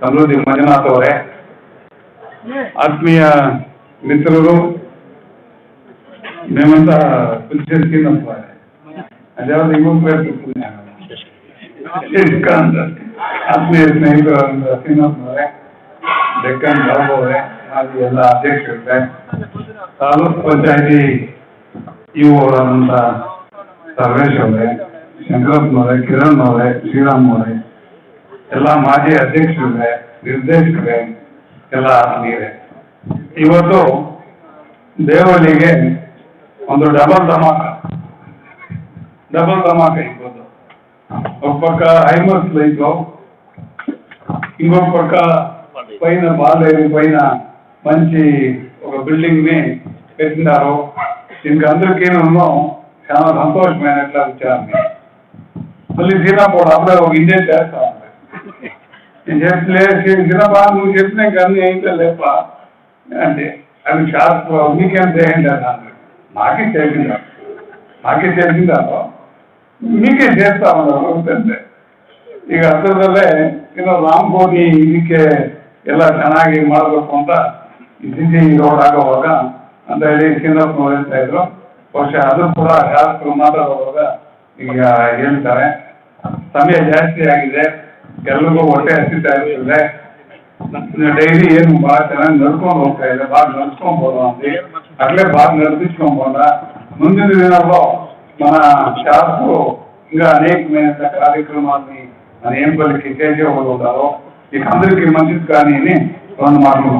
ಕಲ್ಲೂರಿ ಮಂಜುನಾಥ್ ಅವರೇ. ಆತ್ಮೀಯ ಮಿತ್ರರು ನೇಮಂತ ಕುಲ್ಚರ್ಕಿ ನಮ್ಮ ಅದ್ಯಾವ್ದು ಇವತ್ತು ಬೇರೆ ಡೆಕ್ಕನ್ ಆತ್ಮೀಯ ಸ್ನೇಹಿತರ ಡೆಕ್ಕನ್ ಬಾಬು ಅವರೇ ಹಾಗೆ ಎಲ್ಲ ಅಧ್ಯಕ್ಷರೇ ತಾಲೂಕ್ ಪಂಚಾಯತಿ ಇವು ಅವರಾದಂಥ ಸರ್ವೇಶ್ ಅವರೇ ಶಂಕರಪ್ಪನವರೇ ಕಿರಣ್ ಅವರೇ ಶ್ರೀರಾಮ್ ಅವರೇ ಎಲ್ಲ ಮಾಜಿ ಅಧ್ಯಕ್ಷರಿದೆ ನಿರ್ದೇಶಕರೇ ಎಲ್ಲ ಆತ್ಮೀಯರೇ ಇವತ್ತು ದೇವಳಿಗೆ ಒಂದು ಡಬಲ್ ಧಮಾಕ డబుల్ ధమాక అయిపోతుంది ఒక పక్క హైమర్స్ లైట్ లో ఇంకొక పక్క పైన బాలేరు పైన మంచి ఒక బిల్డింగ్ ని పెట్టినారు దీనికి అందరికీ చాలా సంతోషమైనట్లు వచ్చారు మళ్ళీ సీనాపోడు అప్పుడే ఒక ఇండియన్ చేస్తా ఉంది నేను చెప్పలే సినిమా నువ్వు చెప్పినా కానీ ఏంటో లేప అంటే అది షార్ప్ మీకేం చేయండి అన్నాను నాకే తెలిసిందా ನಾಲ್ಕೇ ಸೇರಿಸಿದ್ದಾರೋ ಮೀಕೆ ಸೇರ್ತಾ ಅಂತಂತೆ ಈಗ ಹತ್ರದಲ್ಲೇ ಇನ್ನು ರಾಮಗೋಡಿ ಇದಕ್ಕೆ ಎಲ್ಲ ಚೆನ್ನಾಗಿ ಮಾಡಬೇಕು ಅಂತ ಸಿಟಿ ರೋಡ್ ಆಗೋವಾಗ ಅಂತ ಹೇಳಿ ಸಿಂಧಪ್ಪನವ್ರು ಹೇಳ್ತಾ ಇದ್ರು ಬಹುಶಃ ಅದು ಕೂಡ ಶಾಸಕರು ಮಾತಾಡುವಾಗ ಈಗ ಹೇಳ್ತಾರೆ ಸಮಯ ಜಾಸ್ತಿ ಆಗಿದೆ ಎಲ್ರಿಗೂ ಹೊಟ್ಟೆ ಹಸಿತಾ ಇರ್ತದೆ ಡೈಲಿ ಏನು ಭಾಳ ಚೆನ್ನಾಗಿ ನಡ್ಕೊಂಡು ಹೋಗ್ತಾ ಇದೆ ಭಾಳ ನಡ್ಸ್ಕೊಂಡ್ ಹೋದ ಅಂತ ಅಲ್ಲೇ ಭಾಳ నడిపించుకొని పోదా ముందు దినాల్లో మన శాస్త్రు ఇంకా అనేకమైన కార్యక్రమాన్ని మన ఏం పలికి చేసేవాళ్ళు ఉంటారో ఇక అందరికీ మంచిది కానీ అని రెండు మాటలు